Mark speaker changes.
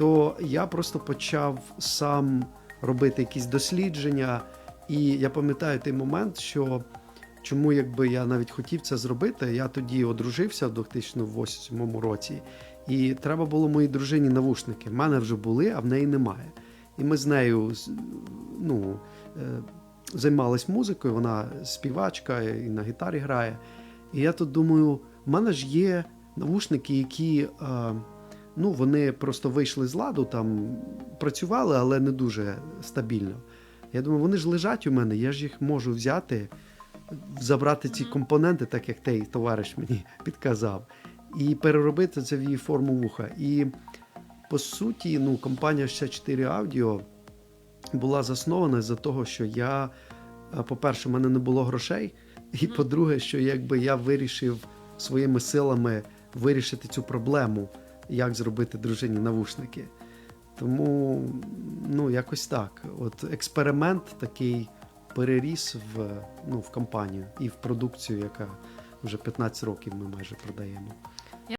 Speaker 1: то я просто почав сам робити якісь дослідження. І я пам'ятаю той момент, що чому якби я навіть хотів це зробити, я тоді одружився в 2008 році, і треба було моїй дружині навушники. В мене вже були, а в неї немає. І ми з нею ну, е, займались музикою, вона співачка і на гітарі грає. І я тут думаю, в мене ж є навушники, які е, ну, вони просто вийшли з ладу, там працювали, але не дуже стабільно. Я думаю, вони ж лежать у мене, я ж їх можу взяти, забрати ці компоненти, так як той товариш мені підказав, і переробити це в її форму вуха. І по суті, ну, компанія 64 Audio була заснована за того, що я, е, по-перше, в мене не було грошей, і по-друге, що якби я вирішив своїми силами вирішити цю проблему, як зробити дружині навушники. Тому, ну, якось так. От експеримент такий переріс в, ну, в компанію і в продукцію, яка вже 15 років ми майже продаємо.